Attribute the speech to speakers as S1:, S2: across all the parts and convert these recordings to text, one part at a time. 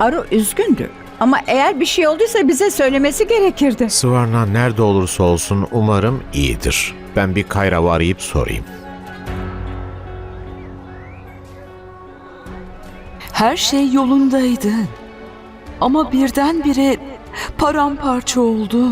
S1: Aru üzgündü. Ama eğer bir şey olduysa bize söylemesi gerekirdi.
S2: Sıvarna nerede olursa olsun umarım iyidir. Ben bir Kayrav'ı arayıp sorayım.
S3: Her şey yolundaydı. Ama birdenbire paramparça oldu.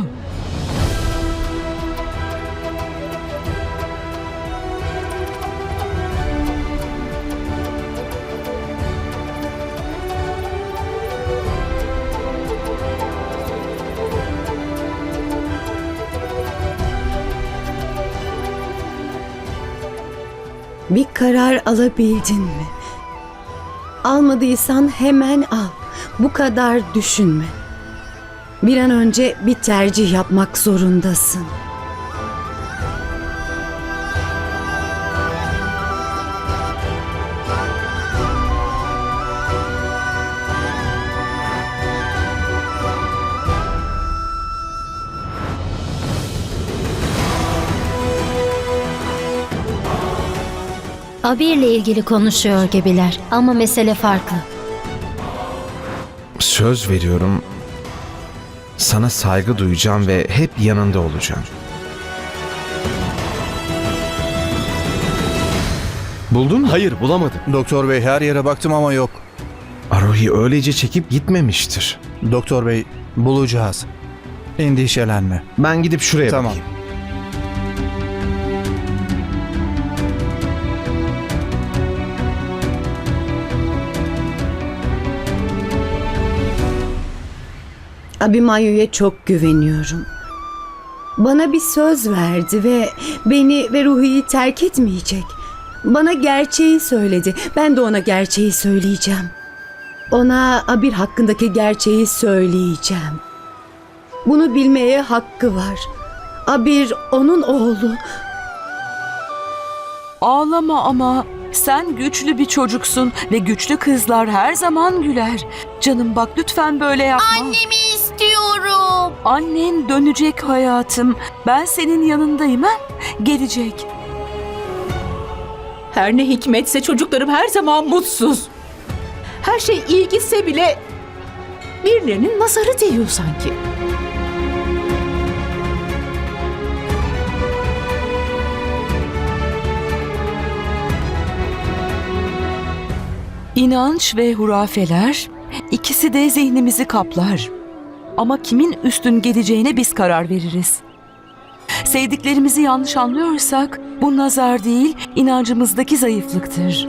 S4: Bir karar alabildin mi? Almadıysan hemen al. Bu kadar düşünme. Bir an önce bir tercih yapmak zorundasın.
S5: Abir'le ilgili konuşuyor gibiler ama mesele farklı.
S6: Söz veriyorum. Sana saygı duyacağım ve hep yanında olacağım. Buldun mu?
S7: Hayır bulamadım.
S8: Doktor bey her yere baktım ama yok.
S6: Arohi öylece çekip gitmemiştir.
S8: Doktor bey bulacağız. Endişelenme.
S6: Ben gidip şuraya
S8: Tamam.
S6: bakayım.
S4: Abimayu'ya çok güveniyorum. Bana bir söz verdi ve beni ve Ruhi'yi terk etmeyecek. Bana gerçeği söyledi. Ben de ona gerçeği söyleyeceğim. Ona Abir hakkındaki gerçeği söyleyeceğim. Bunu bilmeye hakkı var. Abir onun oğlu.
S3: Ağlama ama. Sen güçlü bir çocuksun ve güçlü kızlar her zaman güler. Canım bak lütfen böyle yapma.
S9: Annemi istiyorum.
S3: Annen dönecek hayatım. Ben senin yanındayım ha? Gelecek.
S10: Her ne hikmetse çocuklarım her zaman mutsuz. Her şey iyi gitse bile birilerinin nazarı değiyor sanki.
S3: İnanç ve hurafeler ikisi de zihnimizi kaplar. Ama kimin üstün geleceğine biz karar veririz. Sevdiklerimizi yanlış anlıyorsak bu nazar değil inancımızdaki zayıflıktır.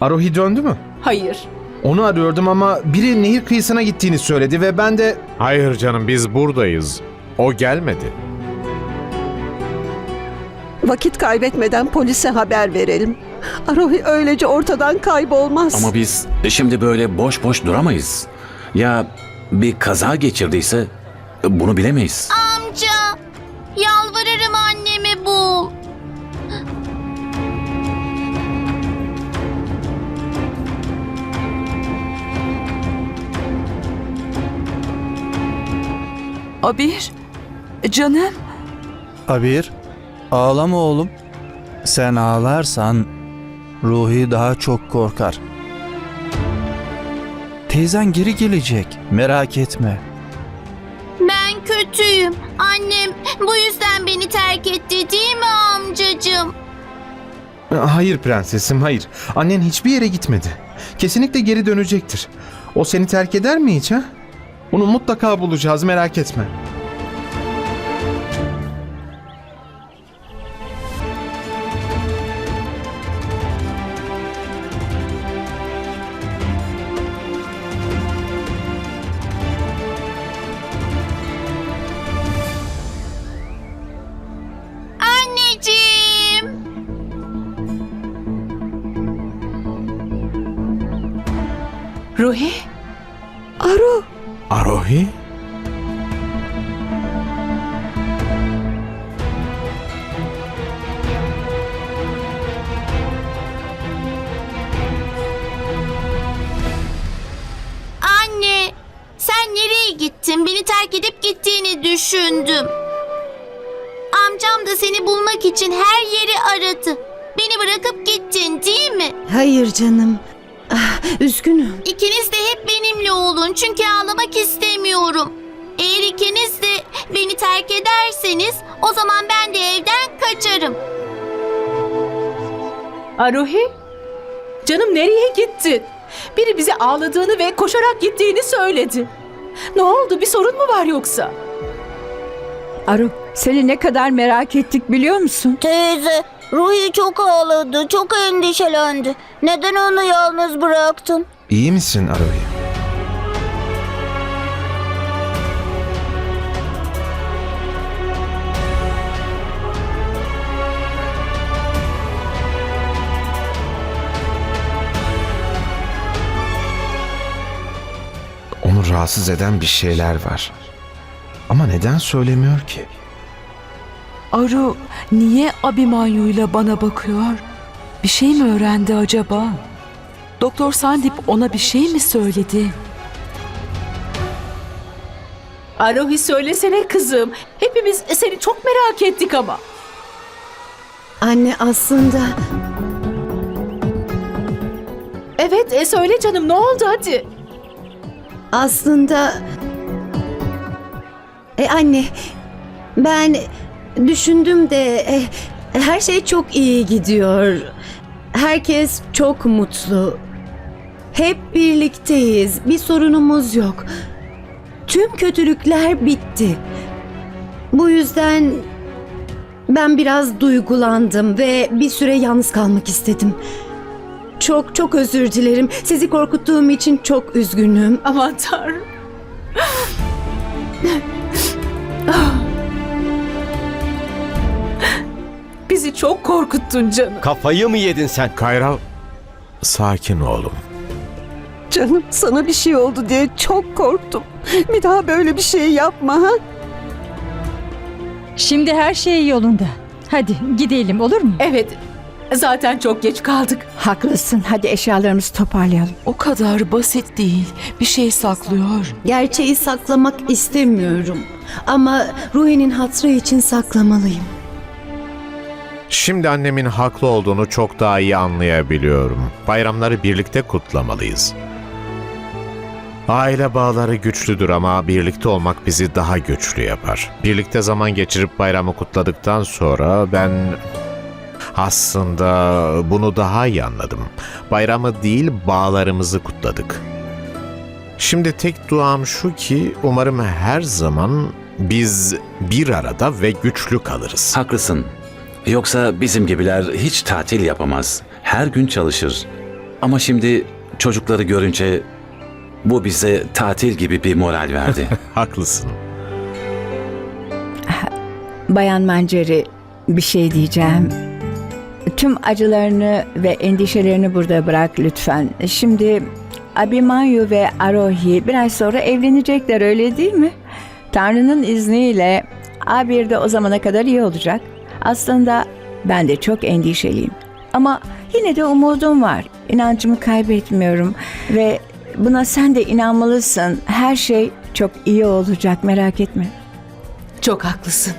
S6: Arohi döndü mü?
S10: Hayır.
S6: Onu arıyordum ama biri nehir kıyısına gittiğini söyledi ve ben de...
S2: Hayır canım biz buradayız. O gelmedi.
S11: Vakit kaybetmeden polise haber verelim. Arohi öylece ortadan kaybolmaz.
S7: Ama biz şimdi böyle boş boş duramayız. Ya bir kaza geçirdiyse bunu bilemeyiz.
S9: Amca, yalvarırım annemi bul.
S3: Abir, canım.
S8: Abir, ağlama oğlum. Sen ağlarsan Ruhi daha çok korkar. Teyzen geri gelecek. Merak etme.
S9: Ben kötüyüm. Annem bu yüzden beni terk etti değil mi amcacığım?
S6: Hayır prensesim hayır. Annen hiçbir yere gitmedi. Kesinlikle geri dönecektir. O seni terk eder mi hiç ha? Onu mutlaka bulacağız merak etme.
S10: Ruhi,
S11: Aru,
S2: Arohi?
S9: Anne, sen nereye gittin? Beni terk edip gittiğini düşündüm. Amcam da seni bulmak için her yeri aradı. Beni bırakıp gittin değil mi?
S4: Hayır canım. Üzgünüm.
S9: İkiniz de hep benimle olun çünkü ağlamak istemiyorum. Eğer ikiniz de beni terk ederseniz o zaman ben de evden kaçarım.
S10: Aruhi, canım nereye gittin? Biri bize ağladığını ve koşarak gittiğini söyledi. Ne oldu? Bir sorun mu var yoksa?
S1: Aru, seni ne kadar merak ettik biliyor musun?
S9: Teyze, Ruhi çok ağladı, çok endişelendi. Neden onu yalnız bıraktın?
S6: İyi misin Arohi? Onu rahatsız eden bir şeyler var. Ama neden söylemiyor ki?
S3: Aru niye Abimanyu'yla bana bakıyor? Bir şey mi öğrendi acaba? Doktor Sandip ona bir şey mi söyledi?
S10: Aruhi söylesene kızım. Hepimiz seni çok merak ettik ama.
S4: Anne aslında
S10: Evet, e, söyle canım ne oldu hadi.
S4: aslında e, anne ben düşündüm de e, her şey çok iyi gidiyor. Herkes çok mutlu. Hep birlikteyiz. Bir sorunumuz yok. Tüm kötülükler bitti. Bu yüzden ben biraz duygulandım ve bir süre yalnız kalmak istedim. Çok çok özür dilerim. Sizi korkuttuğum için çok üzgünüm.
S10: Aman tanrım. Bizi çok korkuttun canım.
S12: Kafayı mı yedin sen?
S2: Kayra, sakin oğlum.
S11: Canım sana bir şey oldu diye çok korktum. Bir daha böyle bir şey yapma ha.
S1: Şimdi her şey yolunda. Hadi gidelim olur mu?
S10: Evet, zaten çok geç kaldık.
S1: Haklısın. Hadi eşyalarımızı toparlayalım.
S3: O kadar basit değil. Bir şey saklıyor.
S4: Gerçeği saklamak istemiyorum. Ama Ruhi'nin hatrı için saklamalıyım.
S2: Şimdi annemin haklı olduğunu çok daha iyi anlayabiliyorum. Bayramları birlikte kutlamalıyız. Aile bağları güçlüdür ama birlikte olmak bizi daha güçlü yapar. Birlikte zaman geçirip bayramı kutladıktan sonra ben aslında bunu daha iyi anladım. Bayramı değil bağlarımızı kutladık. Şimdi tek duam şu ki umarım her zaman biz bir arada ve güçlü kalırız.
S7: Haklısın. Yoksa bizim gibiler hiç tatil yapamaz. Her gün çalışır. Ama şimdi çocukları görünce bu bize tatil gibi bir moral verdi.
S2: Haklısın.
S1: Bayan Manceri bir şey diyeceğim. Tüm acılarını ve endişelerini burada bırak lütfen. Şimdi Abimanyu ve Arohi biraz sonra evlenecekler öyle değil mi? Tanrı'nın izniyle A1 de o zamana kadar iyi olacak. Aslında ben de çok endişeliyim. Ama yine de umudum var. İnancımı kaybetmiyorum ve buna sen de inanmalısın. Her şey çok iyi olacak merak etme.
S10: Çok haklısın.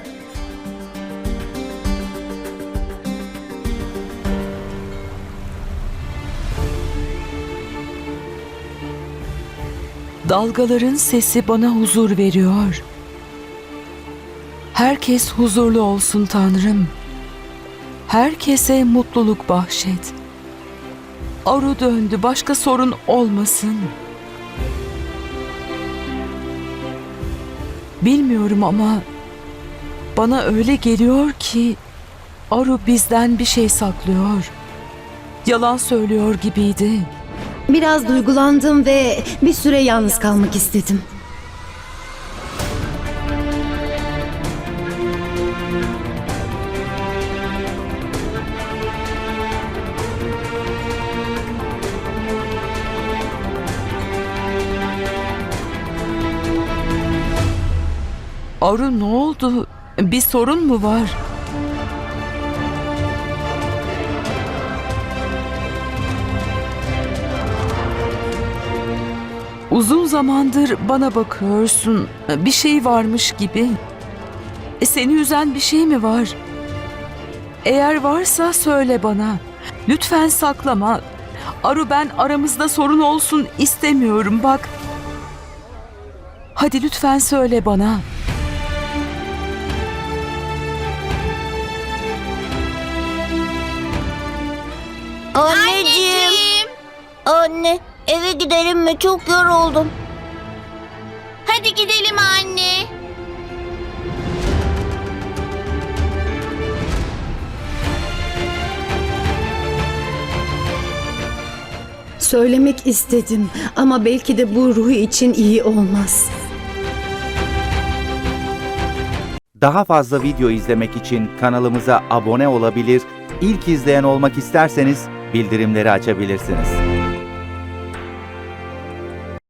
S3: Dalgaların sesi bana huzur veriyor. Herkes huzurlu olsun Tanrım. Herkese mutluluk bahşet. Aru döndü, başka sorun olmasın. Bilmiyorum ama bana öyle geliyor ki Aru bizden bir şey saklıyor. Yalan söylüyor gibiydi.
S4: Biraz duygulandım ve bir süre yalnız kalmak istedim.
S3: Aru ne oldu? Bir sorun mu var? Uzun zamandır bana bakıyorsun. Bir şey varmış gibi. E, Seni üzen bir şey mi var? Eğer varsa söyle bana. Lütfen saklama. Aru ben aramızda sorun olsun istemiyorum bak. Hadi lütfen söyle bana.
S9: Anneciğim. Anne eve gidelim mi? Çok yoruldum. Hadi gidelim anne.
S4: Söylemek istedim ama belki de bu ruhu için iyi olmaz.
S12: Daha fazla video izlemek için kanalımıza abone olabilir, ilk izleyen olmak isterseniz bildirimleri açabilirsiniz.